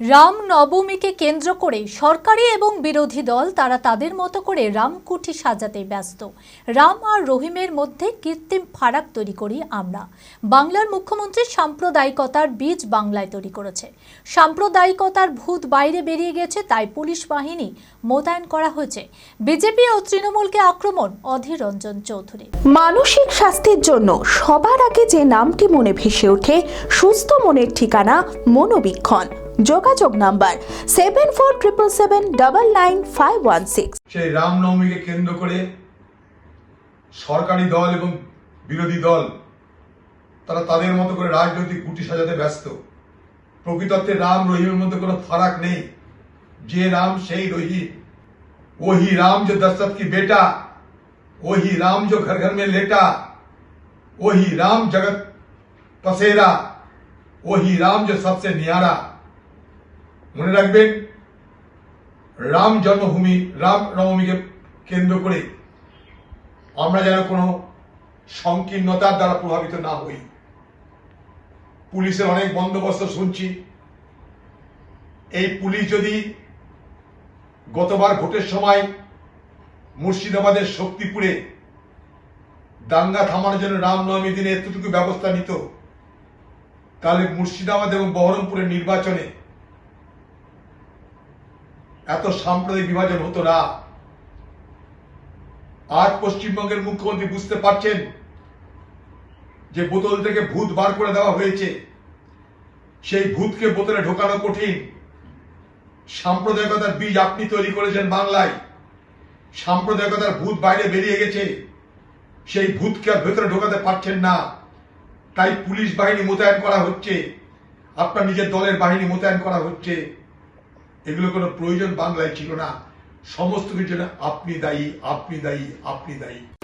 রাম নবমীকে কেন্দ্র করে সরকারি এবং বিরোধী দল তারা তাদের মতো করে রামকুঠি সাজাতে ব্যস্ত। রাম আর রহিমের মধ্যে কৃত্রিম ফারাক তৈরি করি আমরা। বাংলার মুখ্যমন্ত্রী সাম্প্রদায়িকতার বীজ বাংলায় তৈরি করেছে। সাম্প্রদায়িকতার ভূত বাইরে বেরিয়ে গেছে, তাই পুলিশ বাহিনী মোতায়েন করা হয়েছে। বিজেপি ও তৃণমূলকে আক্রমণ, অধীর রঞ্জন চৌধুরী। মানসিক স্বাস্থ্যের জন্য সবার আগে যে নামটি মনে ভেসে ওঠে, সুস্থ মনের ঠিকানা মনোবীক্ষণ। যোগাযোগ number seven four triple seven double nine five one six সেই রামনবমীকে কেন্দ্র করে সরকারি দল এবং বিরোধী দল তারা তাদের মতো করে রাজনৈতিক গুটি সাজাতে ব্যস্ত প্রকৃতত্বে রাম রহিমের মধ্যে কোনো ফারাক নেই যে রাম সেই রহিম वही राम जो दशरथ की बेटा वही राम जो घर घर में लेटा वही राम जगत पसेरा वही राम जो सबसे न्यारा মনে রাখবেন, রাম জন্মভূমি, রাম নবমীকে কেন্দ্র করে আমরা যেন কোনো সংকীর্ণতার দ্বারা প্রভাবিত না হই। পুলিশের অনেক বন্দোবস্ত শুনছি। এই পুলিশ যদি গতবার ভোটের সময় মুর্শিদাবাদের শক্তিপুরে দাঙ্গা থামানোর জন্য রামনবমী দিনে এতটুকু ব্যবস্থা নিত, তাহলে মুর্শিদাবাদ এবং বহরমপুরের নির্বাচনে এত সাম্প্রদায়িক বিভাজন হতো না। আজ পশ্চিমবঙ্গের মুখ্যমন্ত্রী বুঝতে পারছেন যে বোতল থেকে ভূত বার করে দেওয়া হয়েছে। সেই ভূতকে বোতলে ঢোকানো কঠিন। সাম্প্রদায়িকতার বীজ আপনি তৈরি করেছেন বাংলায়। সাম্প্রদায়িকতার ভূত বাইরে বেরিয়ে গেছে। সেই ভূতকে আর ভেতরে ঢোকাতে পারছেন না। তাই পুলিশ বাহিনী মোতায়েন করা হচ্ছে। আপনার নিজের দলের বাহিনী মোতায়েন করা হচ্ছে। এগুলো কোনো প্রয়োজন বাংলায় ছিল না। সমস্ত কিছু আপনি দায়ী আপনি দায়ী আপনি দায়ী।